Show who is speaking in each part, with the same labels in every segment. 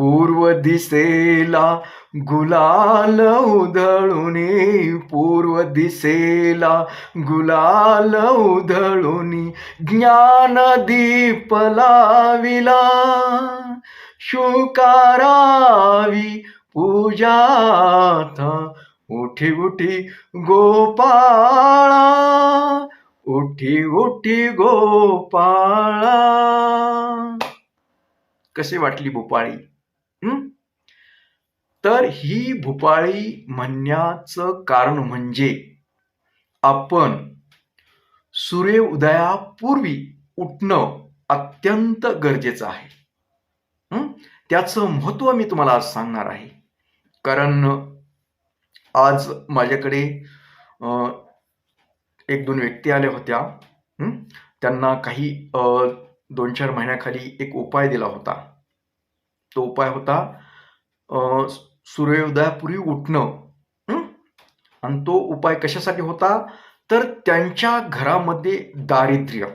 Speaker 1: पूर्व दिसेला गुलाल उधळुनी पूर्व दिसेला गुलाल उधळुनी ज्ञान दीप लाविला शुकारावी पूजाता उठी उठी गोपाळा उठी उठी गोपाळा. कशी वाटली भोपाळी? तर ही भूपाळी म्हणण्याचं कारण म्हणजे आपण सूर्य उदयापूर्वी उठणं अत्यंत गरजेचं आहे. त्याचं महत्त्व मी तुम्हाला आज सांगणार आहे. कारण आज माझ्याकडे एक दोन व्यक्ती आल्या होत्या. त्यांना काही दोन चार महिन्याखाली एक उपाय दिला होता. तो उपाय होता सूर्योदयापूर्वी उठणं आणि तो उपाय कशासाठी होता? तर त्यांच्या घरामध्ये दारिद्र्य.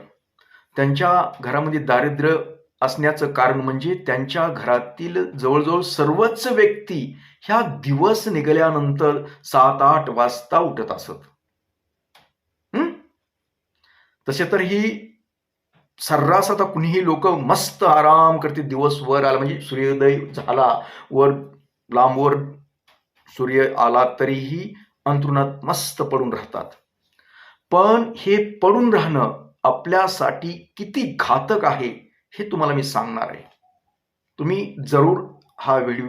Speaker 1: त्यांच्या घरामध्ये दारिद्र्य असण्याचं कारण म्हणजे त्यांच्या घरातील जवळजवळ सर्वच व्यक्ती ह्या दिवस निघाल्यानंतर सात आठ वाजता उठत असत. तसे तर ही सर्रास आता कुणीही लोक मस्त आराम करते दिवस वर आला म्हणजे सूर्योदय झाला वर लांबवर सूर्य आला तरीही अंतरुणात मस्त पडून राहतात. पण हे पडून राहणं आपल्यासाठी किती घातक आहे हे तुम्हाला मी सांगणार आहे. तुम्ही जरूर हा व्हिडिओ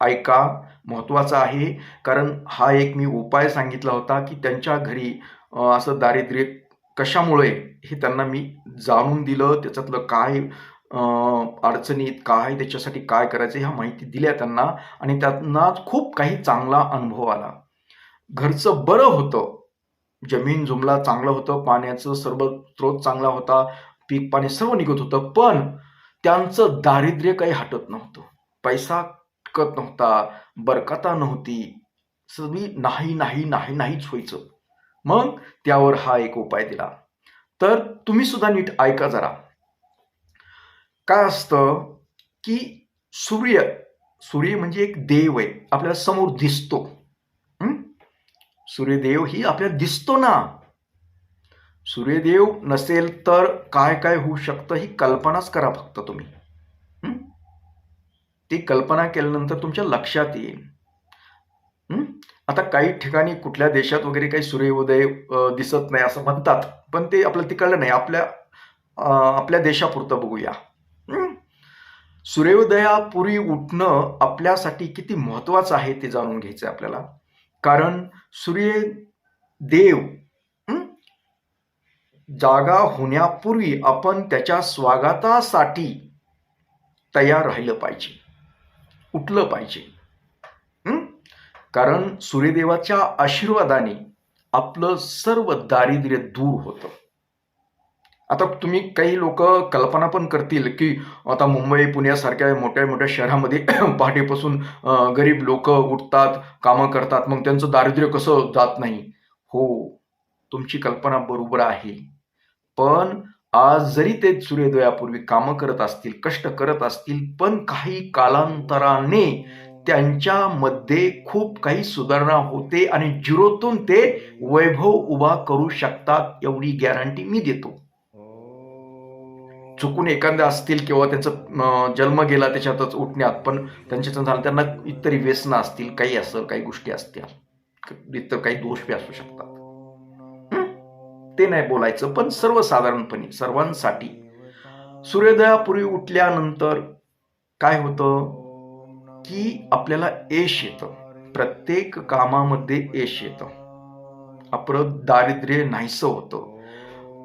Speaker 1: ऐका. महत्त्वाचा आहे कारण हा एक मी उपाय सांगितला होता की त्यांच्या घरी असं दारिद्र्य कशामुळे हे त्यांना मी जाणून दिलं त्याच्यातलं काय अडचणीत काय त्याच्यासाठी काय करायचं ह्या माहिती दिल्या त्यांना आणि त्यांना खूप काही चांगला अनुभव आला. घरचं बरं होतं. जमीन जुमला चांगलं होतं पाण्याचं सर्व स्रोत चांगला होता पीक पाणी सर्व निघत होतं पण त्यांचं दारिद्र्य काही हटत नव्हतं. पैसा टिकत नव्हता बरकता नव्हती सगळी नाही नाही नाही नाहीच व्हायचं. मग त्यावर हा एक उपाय दिला. तर तुम्ही सुद्धा नीट ऐका जरा. काय असतं की सूर्य. सूर्य म्हणजे एक देव आहे आपल्याला समोर दिसतो. सूर्यदेव ही आपल्याला दिसतो ना. सूर्यदेव नसेल तर काय काय होऊ शकतं ही कल्पनाच करा फक्त तुम्ही. ती कल्पना केल्यानंतर तुमच्या लक्षात येईल. आता काही ठिकाणी कुठल्या देशात वगैरे काही सूर्योदय दिसत नाही असं म्हणतात पण ते आपल्याला तिकडलं नाही. आपल्या आपल्या देशापुरतं बघूया. सूर्योदयापूर्वी उठणं आपल्यासाठी किती महत्वाचं आहे ते जाणून घ्यायचं आहे आपल्याला. कारण सूर्य देव जागा होण्यापूर्वी आपण त्याच्या स्वागतासाठी तयार राहिलं पाहिजे. उठलं पाहिजे. कारण सूर्यदेवाच्या आशीर्वादाने आपलं सर्व दारिद्र्य दूर होतं. आता तुम्ही काही लोक कल्पना पण करतील की आता मुंबई पुण्यासारख्या मोठ्या मोठ्या शहरामध्ये पहाटेपासून गरीब लोक उठतात कामं करतात मग त्यांचं दारिद्र्य कसं जात नाही? हो तुमची कल्पना बरोबर आहे. पण आज जरी ते सूर्योदयापूर्वी कामं करत असतील कष्ट करत असतील पण काही कालांतराने त्यांच्यामध्ये खूप काही सुधारणा होते आणि झिरोतून ते वैभव उभा करू शकतात एवढी गॅरंटी मी देतो. चुकून एखाद्या असतील किंवा त्यांचा जन्म गेला त्याच्यातच उठण्यात पण त्यांच्यातून झालं त्यांना इतरी व्यसनं असतील काही असं काही गोष्टी असतील इतर काही दोष बी असू शकतात. ते नाही बोलायचं पण सर्वसाधारणपणे सर्वांसाठी. सूर्योदयापूर्वी उठल्यानंतर काय होतं? की आपल्याला यश येतं. प्रत्येक कामामध्ये यश येतं. आपलं दारिद्र्य नाहीसं होतं.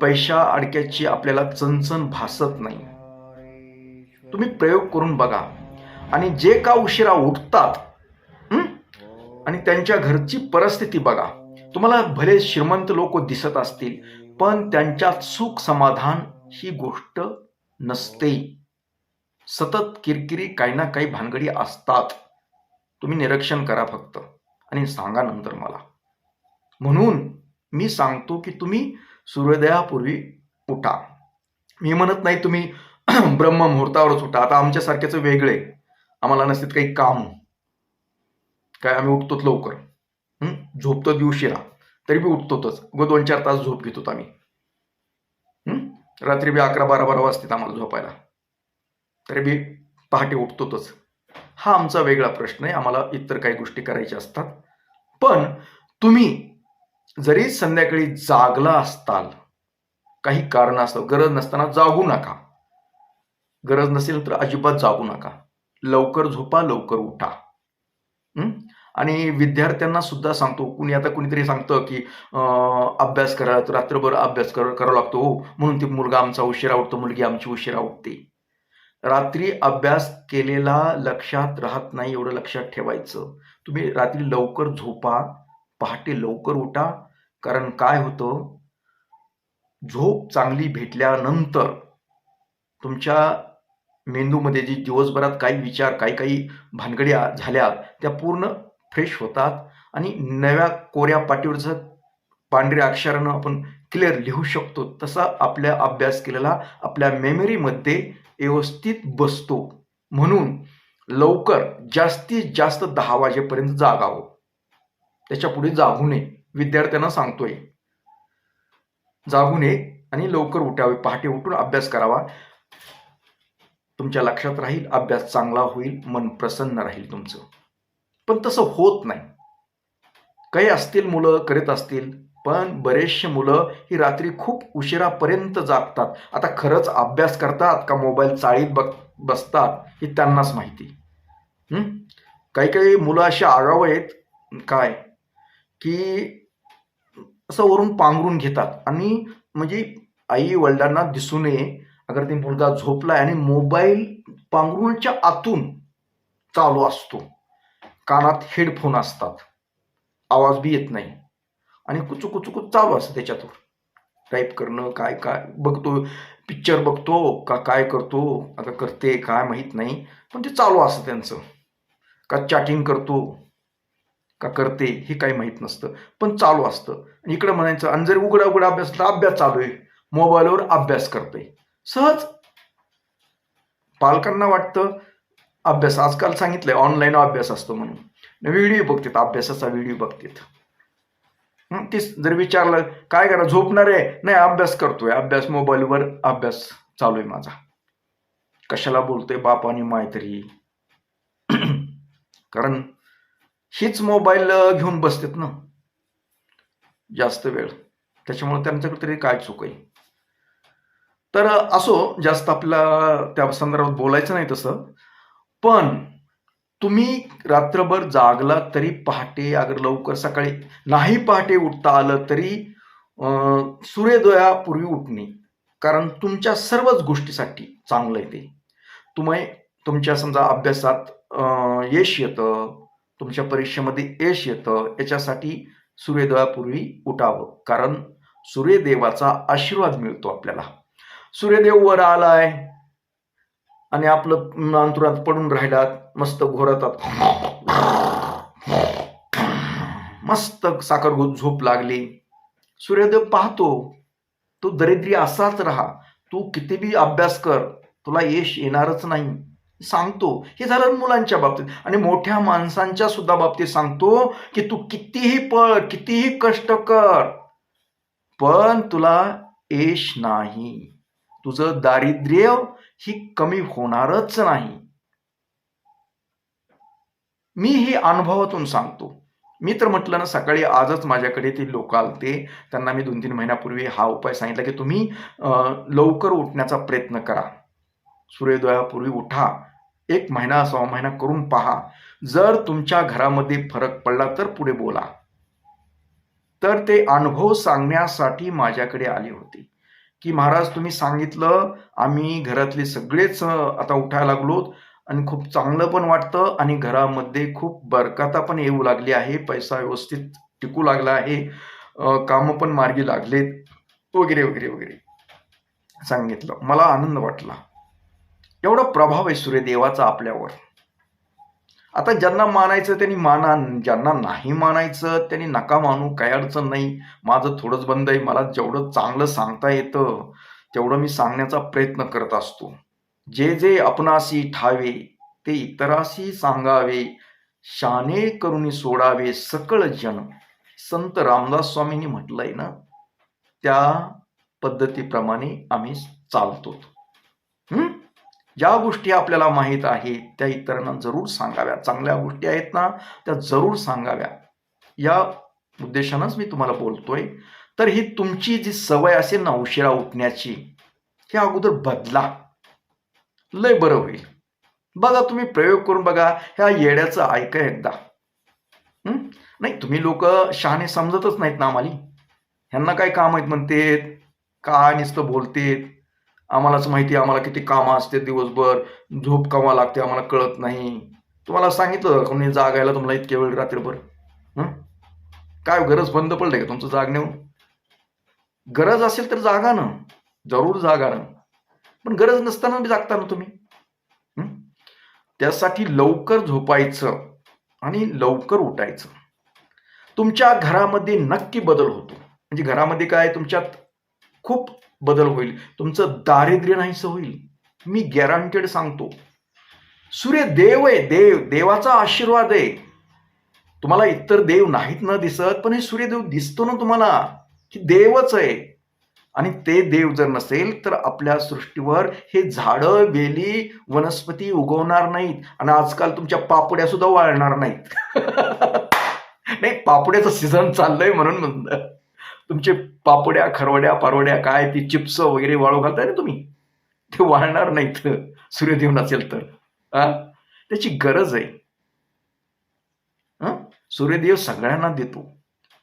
Speaker 1: पैशा अडक्याची आपल्याला चणचण भासत नाही. तुम्ही प्रयोग करून बघा. आणि जे का उशिरा उठतात आणि त्यांच्या घरची परिस्थिती बघा. तुम्हाला भले श्रीमंत लोक दिसत असतील पण त्यांच्यात सुख समाधान ही गोष्ट नसते. सतत किरकिरी काही ना काही भानगडी असतात. तुम्ही निरीक्षण करा फक्त. आणि सांगा नंतर मला. म्हणून मी सांगतो की तुम्ही सूर्योदयापूर्वी उठा. मी म्हणत नाही तुम्ही ब्रह्म मुहूर्तावरच उठा. आता आमच्यासारख्याच वेगळे. आम्हाला नसतात काही काम. काय आम्ही उठतोच लवकर. झोपतो दिवशीला तरी बी उठतोच ग दोन चार तास झोप घेतो आम्ही. रात्री बी अकरा बारा बारा वाजतात आम्हाला झोपायला. तरी बी पहाटे उठतोच हा आमचा वेगळा प्रश्न आहे. आम्हाला इतर काही गोष्टी करायच्या असतात. पण तुम्ही जरी संध्याकाळी जागला असताल काही कारण असतं गरज नसताना जागू नका. गरज नसेल तर अजिबात जागू नका. लवकर झोपा लवकर उठा. आणि विद्यार्थ्यांना सुद्धा सांगतो कुणी आता कुणीतरी सांगतं की अभ्यास करा तर रात्रभर अभ्यास कर करावा लागतो हो. म्हणून ती मुलगा आमचा उशिरा उठतो मुलगी आमची उशिरा उठते. रात्री अभ्यास केलेला लक्षात राहत नाही एवढं लक्षात ठेवायचं. तुम्ही रात्री लवकर झोपा पहाटे लवकर उठा कारण काय होतं? झोप चांगली भेटल्यानंतर तुमच्या मेंदूमध्ये जी दिवसभरात काही विचार काही काही भानगड्या झाल्या त्या पूर्ण फ्रेश होतात आणि नव्या कोऱ्या पाटीवरचं पांढऱ्या अक्षरानं आपण क्लिअर लिहू शकतो. तसा आपल्या अभ्यास केलेला आपल्या मेमरीमध्ये व्यवस्थित बसतो. म्हणून लवकर जास्तीत जास्त दहा वाजेपर्यंत जागावं. त्याच्या पुढे जागू नये. विद्यार्थ्यांना सांगतोय. जागू नये आणि लवकर उठावे पहाटे उठून अभ्यास करावा. तुमच्या लक्षात राहील अभ्यास चांगला होईल मन प्रसन्न राहील तुमचं. पण तसं होत नाही. काही असतील मुलं करीत असतील पण बरेचसे मुलं ही रात्री खूप उशिरापर्यंत जागतात. आता खरंच अभ्यास करतात का मोबाईल चाळीत बघ बसतात हे त्यांनाच माहिती. काही काही मुलं अशी आगाव आहेत काय? की असं वरून पांघरून घेतात. आणि म्हणजे आई वडिलांना दिसू नये अगर ते मुलगा झोपलाय आणि मोबाईल पांघरूणच्या आतून चालू असतो. कानात हेडफोन असतात. आवाज बी येत नाही. आणि कुचू कुचू कुच चालू असतं त्याच्यातून. टाईप करणं काय काय बघतो पिक्चर बघतो का काय करतो आता करते काय माहीत नाही. पण ते चालू असतं त्यांचं. का चॅटिंग करतो. का करते हे काही माहीत नसतं. पण चालू असतं. इकडं म्हणायचं आणि जर उघडा उघडा अभ्यास तर अभ्यास चालू आहे मोबाईलवर अभ्यास करतोय. सहज पालकांना वाटतं अभ्यास आजकाल सांगितलंय ऑनलाईन अभ्यास असतो म्हणून. व्हिडिओ बघतात अभ्यासाचा व्हिडिओ बघतात. हं, तेच जर विचारलं काय करा झोपणार आहे? नाही अभ्यास करतोय अभ्यास मोबाईलवर अभ्यास चालू आहे माझा. कशाला बोलतोय बाप आणि माय तरी कारण हीच मोबाईल घेऊन बसतात ना. जास्त वेळ. त्याच्यामुळे त्यांच्याकडे तरी काय चूक आहे? तर असो जास्त आपल्या त्या संदर्भात बोलायचं नाही तसं. पण तुम्ही रात्रभर जागला तरी पहाटे अगर लवकर सकाळी नाही पहाटे उठता आलं तरी सूर्योदयापूर्वी उठणे. कारण तुमच्या सर्वच गोष्टीसाठी चांगलं आहे ते. तुम्ही तुमच्या समजा अभ्यासात यश येतं तुमच्या परीक्षेमध्ये यश येतं याच्यासाठी सूर्योदयापूर्वी उठावं. कारण सूर्यदेवाचा आशीर्वाद मिळतो आपल्याला. सूर्यदेव वर आलाय. आणि आपलं अंतुरात पडून राहिलात मस्त घोरतात. मस्त साखरगोत झोप लागली. सूर्यदेव पाहतो तू दरिद्री असाच राहा. तू किती बी अभ्यास कर. तुला यश येणारच नाही. सांगतो. हे झालं मुलांच्या बाबतीत. आणि मोठ्या माणसांच्या सुद्धा बाबतीत सांगतो की तू कितीही पळ कितीही कष्ट कर पण तुला यश नाही. तुझं दारिद्र्य ही कमी होणारच नाही. मी हे अनुभवातून सांगतो. मी तर म्हटलं ना सकाळी आजच माझ्याकडे ते लोक आलते. त्यांना मी दोन तीन महिन्यापूर्वी हा उपाय सांगितला की तुम्ही लवकर उठण्याचा प्रयत्न करा. सूर्योदयापूर्वी उठा. एक महिना सहा हो, महिना करून पहा. जर तुमच्या घरामध्ये फरक पडला तर पुढे बोला. तर ते अनुभव सांगण्यासाठी माझ्याकडे आले होते. की महाराज तुम्ही सांगितलं आम्ही घरातले सगळेच आता उठायला लागलोत आणि खूप चांगलं पण वाटतं आणि घरामध्ये खूप बरकता पण येऊ लागली आहे पैसा व्यवस्थित टिकू लागला आहे कामं पण मार्गी लागलेत वगैरे वगैरे वगैरे. सांगितलं. मला आनंद वाटला. एवढा प्रभाव आहे सूर्यदेवाचा आपल्यावर. आता ज्यांना मानायचं त्यांनी माना ज्यांना नाही मानायचं त्यांनी नका मानू काही अडचण नाही. माझं थोडंच बंद आहे मला जेवढं चांगलं सांगता येतं तेवढं मी सांगण्याचा प्रयत्न करत असतो. जे जे आपणाशी ठावे ते इतराशी सांगावे शाने करून सोडावे सकळ जन. संत रामदास स्वामींनी म्हटलंय ना त्या पद्धतीप्रमाणे आम्ही चालतो. ज्या गोष्टी आपल्याला माहीत आहेत त्या इतरांना जरूर सांगाव्या. चांगल्या गोष्टी आहेत ना त्या जरूर सांगाव्या. या उद्देशानंच मी तुम्हाला बोलतोय. तर ही तुमची जी सवय असेल ना उशिरा उठण्याची हे अगोदर बदला. लय बरं होईल. बघा तुम्ही प्रयोग करून बघा ह्या येड्याचं ऐका एकदा. नाही तुम्ही लोक शहाणे समजतच नाहीत ना आम्हाला. ह्यांना काय काम आहेत म्हणतेत काय नुसतं बोलतेत? आम्हालाच माहिती आहे आम्हाला किती कामं असते दिवसभर झोप कमा लागते आम्हाला कळत नाही. तुम्हाला सांगितलं कोणी जागायला तुम्हाला इतक्या वेळ रात्रभर? काय गरज बंद पडले का तुमचं जागण्यावर? गरज असेल तर जागा ना. जरूर जागा ना. पण गरज नसताना बी जागता ना तुम्ही. त्यासाठी लवकर झोपायचं आणि लवकर उठायचं. तुमच्या घरामध्ये नक्की बदल होतो. म्हणजे घरामध्ये काय तुमच्यात खूप बदल होईल. तुमचं दारिद्र्य नाहीसं होईल. मी गॅरंटेड सांगतो. सूर्य देव आहे देव देवाचा आशीर्वाद आहे. तुम्हाला इतर देव नाहीत न दिसत पण हे सूर्यदेव दिसतो ना तुम्हाला की देवच आहे. आणि ते देव जर नसेल तर आपल्या सृष्टीवर हे झाडं वेली वनस्पती उगवणार नाहीत. आणि आजकाल तुमच्या पापड्या सुद्धा वाळणार नाहीत. नाही पापड्याचं सीझन चाललंय म्हणून म्हणलं. तुमचे पापड्या खरवड्या पारवड्या काय ती चिप्स वगैरे वाळू घालताय ना तुम्ही? ते वाळणार नाहीत. सूर्यदेव नसेल तर. हा? त्याची गरज आहे. हा? सूर्यदेव सगळ्यांना देतो.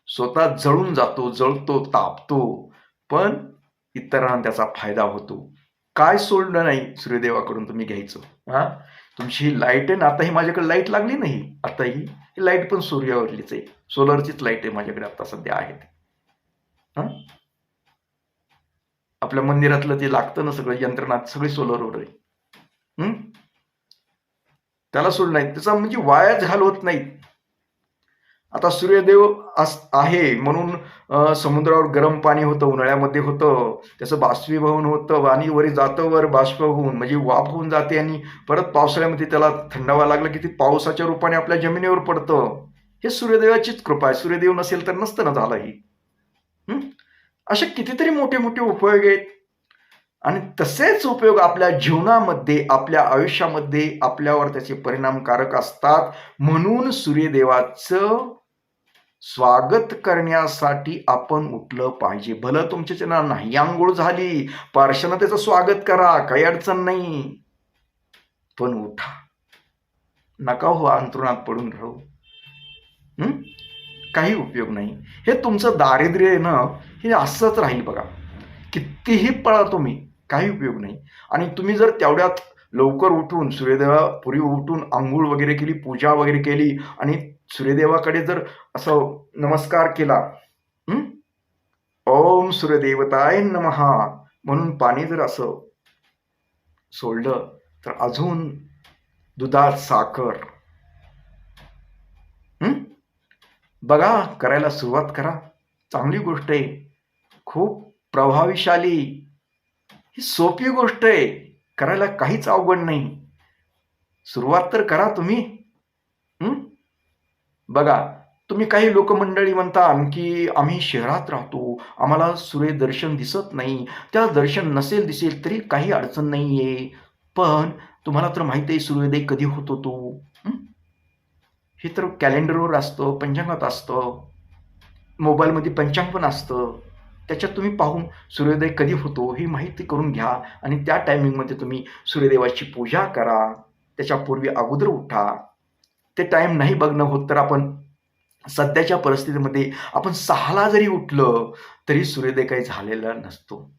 Speaker 1: स्वतः जळून जातो जळतो तापतो. पण इतरांना त्याचा फायदा होतो. काय सोडलं नाही सूर्यदेवाकडून तुम्ही घ्यायचं? हा? तुमची लाइट आहे ना आता ही माझ्याकडे लाइट लागली नाही. आता ही लाइट पण सूर्यावरलीच आहे. सोलरचीच लाइट आहे माझ्याकडे आता सध्या आहे ती. हं? आपल्या मंदिरातलं ते लागतं ना सगळं यंत्रणा सगळी सोलरवर आहे. त्याला सोड नाही. त्याचा म्हणजे वायाच घालवत नाहीत आता सूर्यदेव अस आहे म्हणून समुद्रावर गरम पाणी होतं उन्हाळ्यामध्ये होतं त्याचं बाष्पीभवन होतं आणि वरी जातं वर बाष्प होऊन म्हणजे वाफ होऊन जाते आणि परत पावसाळ्यामध्ये त्याला थंडावा लागला की ते पावसाच्या रूपाने आपल्या जमिनीवर पडतं. हे सूर्यदेवाचीच कृपा आहे. सूर्यदेव नसेल तर नसतं ना झालं ही. असे कितीतरी मोठे मोठे उपयोग आहेत. आणि तसेच उपयोग आपल्या जीवनामध्ये आपल्या आयुष्यामध्ये आपल्यावर त्याचे परिणामकारक असतात. म्हणून सूर्यदेवाचं स्वागत करण्यासाठी आपण उठलं पाहिजे. भलं तुमच्या नाही आंघोळ झाली. पार्शानं त्याचं स्वागत करा. काही अडचण नाही. पण उठा. नका हो अंतरुणात पडून राहू. काही उपयोग नाही. हे तुमचं दारिद्र्य आहे ना हे असंच राहील बघा. कितीही पळा तुम्ही काही उपयोग नाही. आणि तुम्ही जर तेवढ्यात लवकर उठून सूर्यदेवापुरी उठून आंघोळ वगैरे केली पूजा वगैरे केली आणि सूर्यदेवाकडे जर असं नमस्कार केला ओम सूर्यदेवताय नमहा म्हणून पाणी जर असं सोडलं तर अजून दुधात साखर हं? बघा करायला सुरुवात करा. चांगली गोष्ट आहे. खूप प्रभावीशाली. ही सोपी गोष्ट आहे. करायला काहीच अवघड नाही. सुरुवात तर करा तुम्ही. बघा तुम्ही काही लोकमंडळी म्हणता की आम्ही शहरात राहतो. आम्हाला सूर्यदर्शन दिसत नाही. त्या दर्शन नसेल दिसेल तरी काही अडचण नाही आहे पण तुम्हाला तर माहिती आहे सूर्योदय कधी होतो तो हे तर कॅलेंडरवर असतं पंचांगात असतं मोबाईलमध्ये पंचांग पण असतं. त्याच्यात तुम्ही पाहून सूर्योदय कधी होतो ही माहिती करून घ्या आणि त्या टायमिंगमध्ये तुम्ही सूर्यदेवाची पूजा करा. त्याच्यापूर्वी अगोदर उठा. ते टाईम नाही बघणं होत तर आपण सध्याच्या परिस्थितीमध्ये आपण सहाला जरी उठलं तरी सूर्योदय काही झालेला नसतो.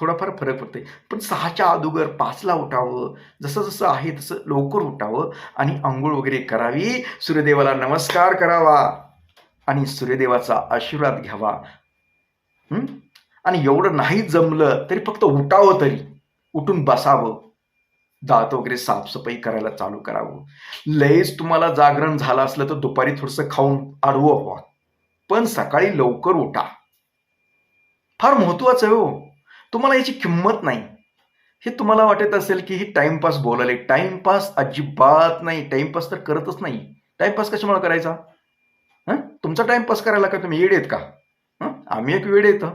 Speaker 1: थोडाफार फरक पडते पण सहाच्या अगोदर पाचला उठावं जसं जसं आहे तसं लवकर उठावं आणि आंघोळ वगैरे करावी. सूर्यदेवाला नमस्कार करावा आणि सूर्यदेवाचा आशीर्वाद घ्यावा. आणि एवढं नाही जमलं तरी फक्त उठावं तरी. उठून बसावं. दात वगैरे साफसफाई करायला चालू करावं. लयच तुम्हाला जागरण झालं असलं तर दुपारी थोडंसं खाऊन आडवं व्हा. पण सकाळी लवकर उठा. फार महत्वाचं आहे हो. तुम्हाला याची किंमत नाही. हे तुम्हाला वाटत असेल की ही टाइमपास बोलाले टाइमपास अजिबात नाही. टाइमपास तर करतच नाही. टाइमपास कशामुळे करायचा? हं? तुमचा टाइमपास करायला का तुम्ही वेडे येत का? आम्ही एक वेळ येतं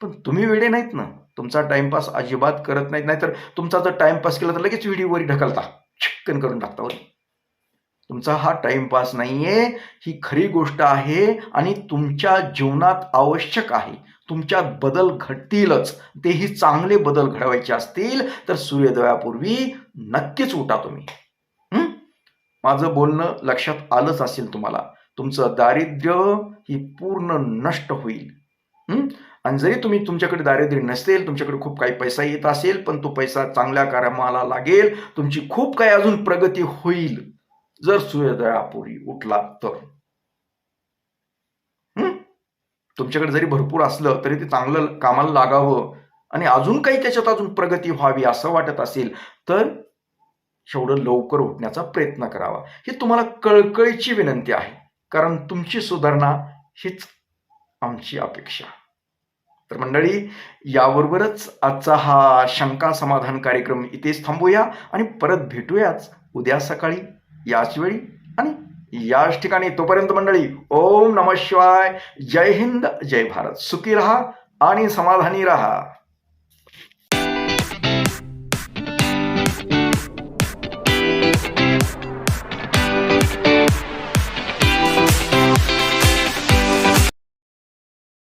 Speaker 1: पण तुम्ही वेडे नाहीत ना. तुमचा टाइमपास अजिबात करत नाहीत. नाहीतर तुमचा जर टाइमपास केला तर लगेच व्हिडिओवर ढकलता. चिक्कन करून टाकता वर. तुमचा हा टाइमपास नाहीये. ही खरी गोष्ट आहे आणि तुमच्या जीवनात आवश्यक आहे. तुमच्यात बदल घडतीलच तेही चांगले बदल घडवायचे असतील तर सूर्योदयापूर्वी नक्कीच उठा तुम्ही. माझं बोलणं लक्षात आलंच असेल तुम्हाला. तुमचं दारिद्र्य ही पूर्ण नष्ट होईल. आणि जरी तुम्ही तुमच्याकडे दारिद्र्य नसेल तुमच्याकडे खूप काही पैसा येत असेल पण तो पैसा चांगल्या कामाला लागेल तुमची खूप काही अजून प्रगती होईल जर सूर्योदयापूर्वी उठला तर हं? तुमच्याकडे जरी भरपूर असलं तरी ते चांगलं कामाला लागावं आणि अजून काही त्याच्यात अजून प्रगती व्हावी असं वाटत असेल तर एवढं लवकर उठण्याचा प्रयत्न करावा. ही तुम्हाला कळकळीची विनंती आहे. कारण तुमची सुधारणा हीच आमची अपेक्षा. तर मंडळी याबरोबरच आजचा हा शंका समाधान कार्यक्रम इथेच थांबूया आणि परत भेटूयाच उद्या सकाळी याच वेळी आणि याच ठिकाणी तोपर्यंत मंडळी ओम नम शिवाय. जय हिंद जय भारत. सुखी रहा आणि समाधानी रहा.